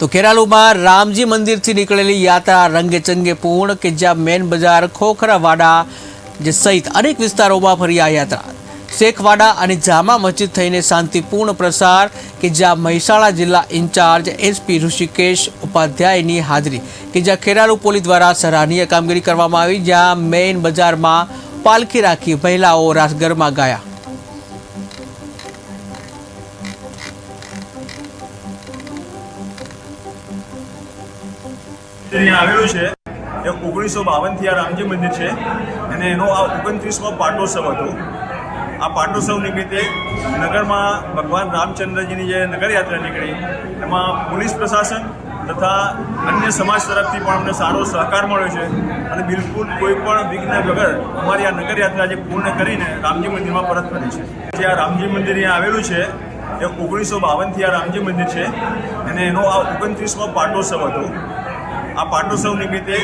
તો ખેરાલુમાં રામજી મંદિરથી નીકળેલી યાત્રા રંગેચંગે પૂર્ણ કે જ્યાં મેન બજાર, ખોખરાવાડા જે સહિત અનેક વિસ્તારોમાં ફરી આ યાત્રા. શેખવાડા અને જામા મસ્જિદ થઈને શાંતિપૂર્ણ પ્રસાર કે જ્યાં મહેસાણા જિલ્લા ઇન્ચાર્જ એસપી ઋષિકેશ ઉપાધ્યાયની હાજરી કે જ્યાં ખેરાલુ પોલીસ દ્વારા સરાહનીય કામગીરી કરવામાં આવી, જ્યાં મેઇન બજારમાં પાલખી રાખી મહિલાઓ રાસગરમાં ગાયા. અહીંયા આવેલું છે. એ ઓગણીસો બાવનથી આ રામજી મંદિર છે. અને એનો આ ઓગણત્રીસમો પાટોત્સવ હતો. આ પાટોત્સવ નિમિત્તે નગરમાં ભગવાન રામચંદ્રજીની જે નગરયાત્રા નીકળી, એમાં પોલીસ પ્રશાસન તથા અન્ય સમાજ તરફથી પણ અમને સારો સહકાર મળ્યો છે. અને બિલકુલ કોઈ પણ વિઘ્ન વગર અમારી આ નગરયાત્રા જે પૂર્ણ કરીને રામજી મંદિરમાં પરત ફરી છે. જે આ રામજી મંદિર અહીંયા આવેલું છે, એ ઓગણીસો બાવનથી આ રામજી મંદિર છે. અને એનો આ ઓગણત્રીસમો પાટોત્સવ હતો. આ પાટોત્સવ નિમિત્તે